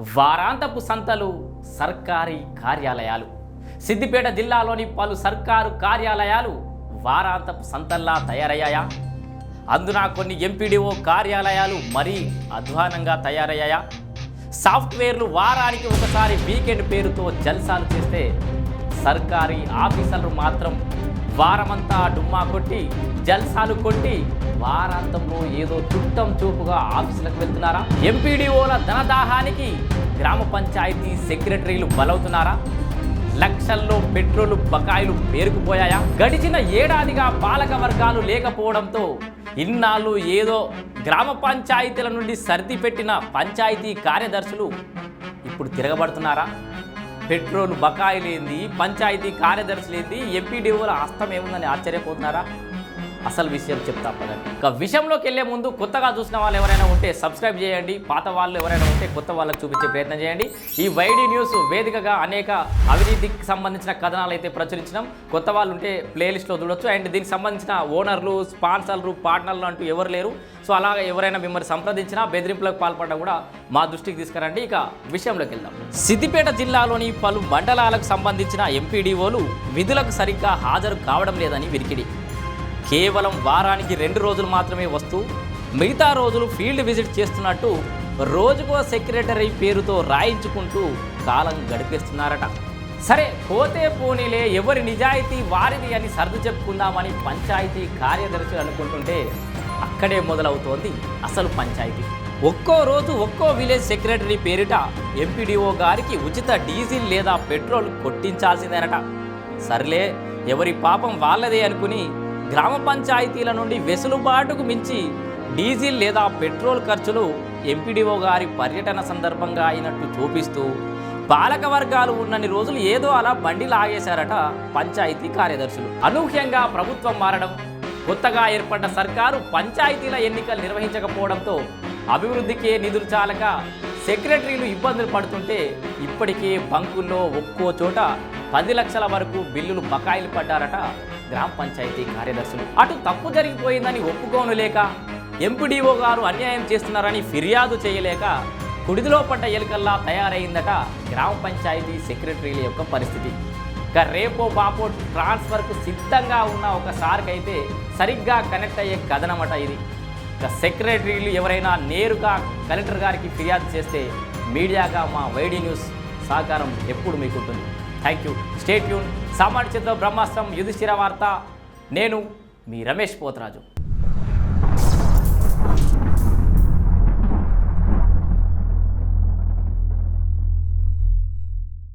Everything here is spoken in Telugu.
వారాంతపు సంతలు సర్కారీ కార్యాలయాలు. సిద్దిపేట జిల్లాలోని పలు సర్కారు కార్యాలయాలు వారాంతపు సంతల్లా తయారయ్యాయా? అందున కొన్ని ఎంపీడీఓ కార్యాలయాలు మరీ అధ్వానంగా తయారయ్యాయా? సాఫ్ట్వేర్లు వారానికి ఒకసారి వీకెండ్ పేరుతో జల్సాలు చేస్తే సర్కారీ ఆఫీసర్లు మాత్రం వారమంతా డుమ్మా కొట్టి జల్సాలు కొట్టి వారాంతంలో ఏదో చుట్టం చూపుగా ఆఫీసులకు వెళ్తున్నారా? ఎంపీడీఓల ధనదాహానికి గ్రామ పంచాయతీ సెక్రటరీలు బలవుతున్నారా? లక్షల్లో పెట్రోలు బకాయిలు పేరుకుపోయాయా? గడిచిన ఏడాదిగా పాలక వర్గాలు లేకపోవడంతో ఇన్నాళ్ళు ఏదో గ్రామ పంచాయతీల నుండి సర్ది పెట్టిన పంచాయతీ కార్యదర్శులు ఇప్పుడు తిరగబడుతున్నారా? పెట్రోల్ బకాయిలేంది పంచాయతీ కార్యదర్శులేంది ఎంపీడీఓల హస్తం ఏముందని ఆశ్చర్యపోతున్నారా? అసలు విషయం చెప్తా పదండి. ఇక విషయంలోకి వెళ్ళే ముందు కొత్తగా చూసిన వాళ్ళు ఎవరైనా ఉంటే సబ్స్క్రైబ్ చేయండి. పాత వాళ్ళు ఎవరైనా ఉంటే కొత్త వాళ్ళకి చూపించే ప్రయత్నం చేయండి. ఈ వైడి న్యూస్ వేదికగా అనేక అవినీతికి సంబంధించిన కథనాలు అయితే ప్రచురించినాం. కొత్త వాళ్ళు ఉంటే ప్లేలిస్ట్లో చూడొచ్చు. అండ్ దీనికి సంబంధించిన ఓనర్లు స్పాన్సర్లు పార్ట్నర్లు అంటూ ఎవరు లేరు. సో అలాగే ఎవరైనా మిమ్మల్ని సంప్రదించినా బెదిరింపులకు పాల్పడడం కూడా మా దృష్టికి తీసుకురండి. ఇక విషయంలోకి వెళ్దాం. సిద్దిపేట జిల్లాలోని పలు మండలాలకు సంబంధించిన ఎంపీడీఓలు విధులకు సరిగ్గా హాజరు కావడం లేదని విరికిడి. కేవలం వారానికి రెండు రోజులు మాత్రమే వస్తూ మిగతా రోజులు ఫీల్డ్ విజిట్ చేస్తున్నట్టు రోజుకో సెక్రటరీ పేరుతో రాయించుకుంటూ కాలం గడిపేస్తున్నారట. సరే పోతే పోనీలే ఎవరి నిజాయితీ వారిది అని సర్దు చెప్పుకుందామని పంచాయతీ కార్యదర్శులు అనుకుంటుంటే అక్కడే మొదలవుతోంది అసలు పంచాయతీ. ఒక్కో రోజు ఒక్కో విలేజ్ సెక్రటరీ పేరిట ఎంపీడీఓ గారికి ఉచిత డీజిల్ లేదా పెట్రోల్ కొట్టించాల్సిందేనట. సర్లే ఎవరి పాపం వాళ్ళదే అనుకుని గ్రామ పంచాయతీల నుండి వెసులుబాటుకు మించి డీజిల్ లేదా పెట్రోల్ ఖర్చులు ఎంపీడీఓ గారి పర్యటన సందర్భంగా అయినట్టు చూపిస్తూ పాలక వర్గాలు ఉన్నన్ని రోజులు ఏదో అలా బండి లాగేశారట పంచాయతీ కార్యదర్శులు. అనూహ్యంగా ప్రభుత్వం మారడం కొత్తగా ఏర్పడ్డ సర్కారు పంచాయతీల ఎన్నికలు నిర్వహించకపోవడంతో అభివృద్ధికే నిధులు చాలక సెక్రటరీలు ఇబ్బందులు పడుతుంటే ఇప్పటికే బంకుల్లో ఒక్కో చోట పది లక్షల వరకు బిల్లులు బకాయిలు పడ్డారట గ్రామ పంచాయతీ కార్యదర్శులు. అటు తప్పు జరిగిపోయిందని ఒప్పుకోను లేక ఎంపీడీఓ గారు అన్యాయం చేస్తున్నారని ఫిర్యాదు చేయలేక కుడిదిలో పడ్డ ఎలుకల్లా తయారైందట గ్రామ పంచాయతీ సెక్రటరీల యొక్క పరిస్థితి. ఇక రేపో బాపో ట్రాన్స్ఫర్కు సిద్ధంగా ఉన్న ఒక సార్కి అయితే సరిగ్గా కనెక్ట్ అయ్యే కథనమట ఇది. ఇక సెక్రటరీలు ఎవరైనా నేరుగా కలెక్టర్ గారికి ఫిర్యాదు చేస్తే మీడియాగా మా వైడీ న్యూస్ సహకారం ఎప్పుడు మీకు ఉంటుంది థ్యాంక్ యూ స్టేట్ యూన్ సామాన్య చిత్ర బ్రహ్మాస్త్రం యుధిష్ఠిర వార్త. నేను మీ రమేష్ పోతరాజు.